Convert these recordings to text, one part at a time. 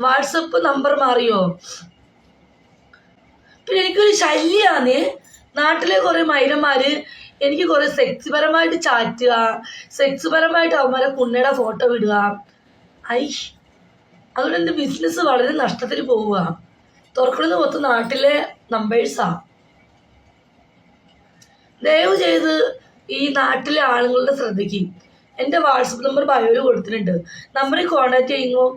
WhatsApp number മാറിയോ? പിന്നെ എനിക്കൊരു ശല്യാണ്. നാട്ടിലെ കുറേ മൈരന്മാര് എനിക്ക് കുറേ സെക്സ് പരമായിട്ട് ചാറ്റുക സെക്സ് പരമായിട്ട് അവന്മാരെ കുണ്ണയുടെ ഫോട്ടോ വിടുക ഐ അതുകൊണ്ട് എന്റെ ബിസിനസ് വളരെ നഷ്ടത്തിൽ പോവുക. തുറക്കണമെന്ന് മൊത്തം നാട്ടിലെ നമ്പേഴ്സാ ദയവ് ചെയ്ത് ഈ നാട്ടിലെ ആളുകളുടെ ശ്രദ്ധയ്ക്ക്. എന്റെ വാട്സപ്പ് നമ്പർ ബയോയിൽ കൊടുത്തിട്ടുണ്ട്. നമ്പറിൽ കോൺടാക്ട് ചെയ്യുമ്പോൾ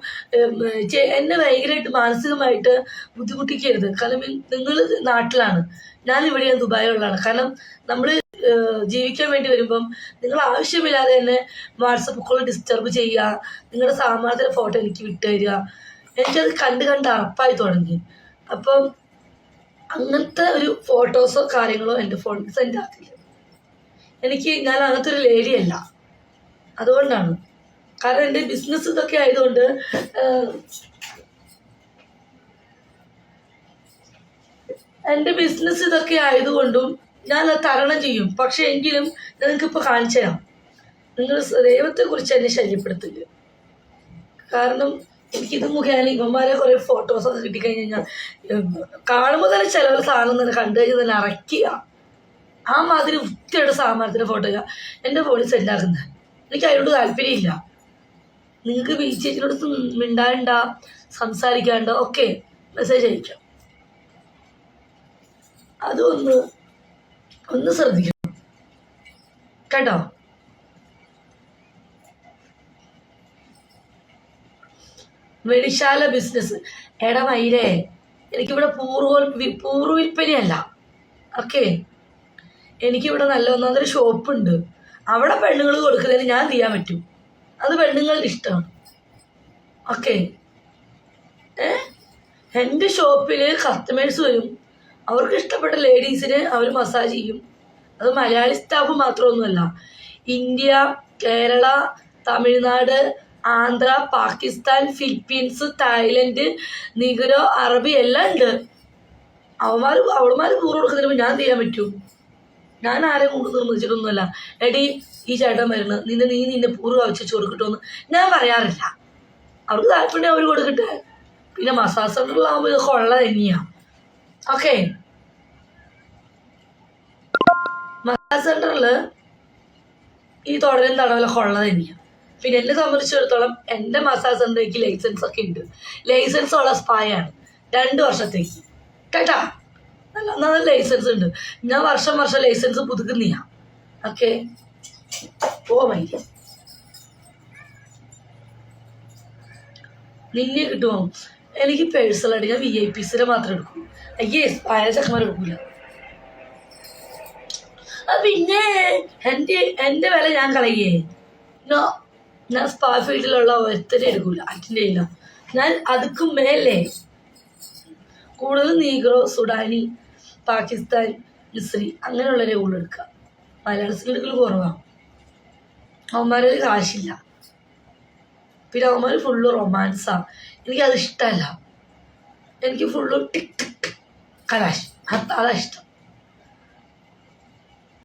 എന്നെ ഭയങ്കരമായിട്ട് മാനസികമായിട്ട് ബുദ്ധിമുട്ടിക്കരുത്. കാരണം നിങ്ങൾ നാട്ടിലാണ്. ഞാൻ ഇവിടെ ഞാൻ ദുബായിലുള്ളതാണ്. കാരണം നമ്മൾ ജീവിക്കാൻ വേണ്ടി വരുമ്പം നിങ്ങൾ ആവശ്യമില്ലാതെ തന്നെ വാട്സപ്പ് കോൾ ഡിസ്റ്റർബ് ചെയ്യുക നിങ്ങളുടെ സാമാനത്തിന്റെ ഫോട്ടോ എനിക്ക് വിട്ടു തരിക എനിക്കത് കണ്ട് കണ്ട് അറപ്പായി തുടങ്ങി. അപ്പം അങ്ങനത്തെ ഒരു ഫോട്ടോസോ കാര്യങ്ങളോ എന്റെ ഫോണിൽ സെൻഡ് ആക്കില്ല എനിക്ക് ഞാൻ അങ്ങനത്തെ ഒരു ലേഡിയല്ല അതുകൊണ്ടാണ്. കാരണം എന്റെ ബിസിനസ് ഇതൊക്കെ ആയതുകൊണ്ട് എന്റെ ബിസിനസ് ഇതൊക്കെ ആയതുകൊണ്ടും ഞാൻ അത് തരണം ചെയ്യും. പക്ഷെ എങ്കിലും നിങ്ങൾക്കിപ്പോൾ കാണിച്ചു തരാം. നിങ്ങൾ ദൈവത്തെക്കുറിച്ച് എന്നെ ശല്യപ്പെടുത്തില്ല കാരണം എനിക്കിത് മുഖേന ഇവന്മാരെ കുറേ ഫോട്ടോസ് ഒക്കെ കിട്ടിക്കഴിഞ്ഞാൽ കാണുമ്പോൾ തന്നെ ചിലവർ സാധനം തന്നെ കണ്ടു കഴിഞ്ഞാൽ തന്നെ അറക്കുക ആ മാതിരി വൃത്തിയുടെ സാമാനത്തിന്റെ ഫോട്ടോ എന്റെ ഫോണിൽ സെൻഡാക്കുന്നത് എനിക്ക് അതിനോട് താല്പര്യമില്ല. നിങ്ങൾക്ക് ബി ചേച്ചിനോട് മിണ്ടാണ്ട സംസാരിക്കാണ്ട് ഒക്കെ മെസ്സേജ് അയക്കാം. അതൊന്ന് ഒന്ന് ശ്രദ്ധിക്കണം. കേട്ടോ? വെളിശാല ബിസിനസ് എടാ മയിലേ എനിക്കിവിടെ പൂർവോൽ പൂർവ വിൽപ്പനയല്ല ഓക്കെ എനിക്കിവിടെ നല്ല ഒന്നാമതൊരു ഷോപ്പുണ്ട് അവിടെ പെണ്ണുങ്ങൾ കൊടുക്കുന്നതിന് ഞാൻ ചെയ്യാൻ പറ്റും? അത് പെണ്ണുങ്ങളുടെ ഇഷ്ടമാണ് ഓക്കെ ഏ? എന്റെ ഷോപ്പിൽ കസ്റ്റമേഴ്സ് വരും. അവർക്ക് ഇഷ്ടപ്പെട്ട ലേഡീസിന് അവർ മസാജ് ചെയ്യും. അത് മലയാളി സ്റ്റാഫ് മാത്രമൊന്നുമല്ല. India Kerala Tamil Nadu Andhra Pakistan Philippines Thailand നിഗരോ അറബി എല്ലാം ഉണ്ട്. അവന്മാർ അവളുമാർ കൂറ് കൊടുക്കുന്നതിന് ഞാൻ ചെയ്യാൻ പറ്റും? ഞാൻ ആരെ കൊണ്ട് നിർമ്മിച്ചിട്ടൊന്നുമല്ല എടി ഈ ചേട്ടൻ വരുന്നത് നിന്നെ നീ നിന്നെ പൂർവ ആവശ്യിച്ച് കൊടുക്കട്ടോന്ന് ഞാൻ പറയാറില്ല. അവർക്ക് താല്പര്യം അവർ കൊടുക്കട്ടെ. പിന്നെ മസാജ് സെന്ററിലാകുമ്പോൾ ഇത് കൊള്ള തന്നെയാണ് ഓക്കെ. മസാജ് സെന്ററിൽ ഈ തുടരും തടവല കൊള്ള തന്നെയാണ് പിന്നെ എന്നെ സംബന്ധിച്ചിടത്തോളം എന്റെ മസാജ് സെന്ററിലേക്ക് ലൈസൻസ് ഒക്കെ ഉണ്ട്. ലൈസൻസ് ഉള്ള സ്പായാണ് രണ്ട് വർഷത്തേക്ക്. കേട്ടാ? നല്ല നല്ല ലൈസൻസ് ഉണ്ട്. ഞാൻ വർഷം വർഷം ലൈസൻസ് പുതുക്കുന്നില്ല ഓക്കെ പോ മൈരി നിന്നെ കിട്ടുമോ എനിക്ക് പേഴ്സണലായിട്ട് ഞാൻ വി ഐ പിസിനെ മാത്രം എടുക്കും. അയ്യേ പായ ചക്കന്മാർ എടുക്കൂല. പിന്നെ എന്റെ എന്റെ വില ഞാൻ കളയേ. നോ ഞാൻ സ്പാ ഫീൽഡിലുള്ള ഒരുത്തരെ എടുക്കൂല. അറ്റൻഡ് ചെയ്യില്ല ഞാൻ അതുക്കും മേലേ. കൂടുതൽ നീഗ്രോ സുഡാനി പാകിസ്ഥാൻ മിസ്രി അങ്ങനെയുള്ളവരെ എടുക്കുക. മലയാളത്തിൽ എടുക്കൽ കുറവാണ് അവന്മാരിൽ കാശില്ല. പിന്നെ അവന്മാർ ഫുള്ള് റൊമാൻസാണ് എനിക്കത് ഇഷ്ടമല്ല എനിക്ക് ഫുള്ള് ടിക് ടിക് കലാശ്. അതാ ഇഷ്ടം.